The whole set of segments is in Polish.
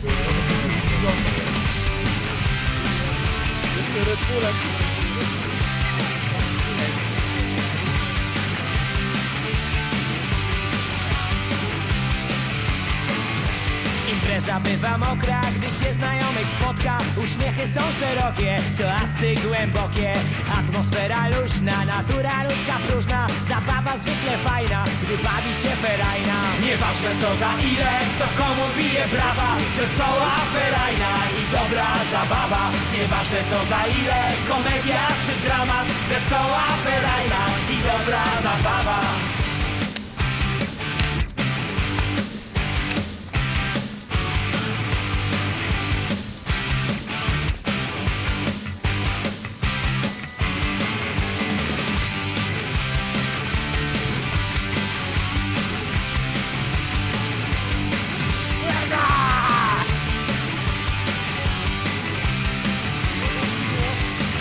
Yo te retiro la Impreza bywa mokra, gdy się znajomych spotka. Uśmiechy są szerokie, toasty głębokie. Atmosfera luźna, natura ludzka próżna. Zabawa zwykle fajna, gdy bawi się ferajna. Nieważne co za ile, kto komu bije brawa. Wesoła ferajna i dobra zabawa. Nieważne co za ile, komedia czy dramat. Wesoła ferajna i dobra zabawa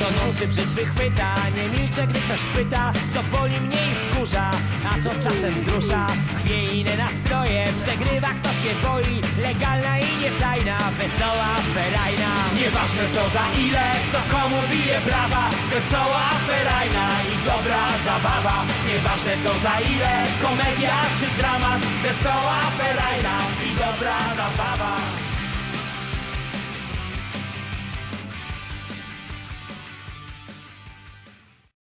Tonący brzytwy chwyta, nie milczę, gdy ktoś pyta Co boli mnie i wkurza, a co czasem wzrusza. Chwie inne nastroje, przegrywa kto się boi. Legalna i nietajna, wesoła ferajna. Nieważne co za ile, kto komu bije brawa. Wesoła ferajna i dobra zabawa. Nieważne co za ile, komedia czy dramat. Wesoła ferajna i dobra zabawa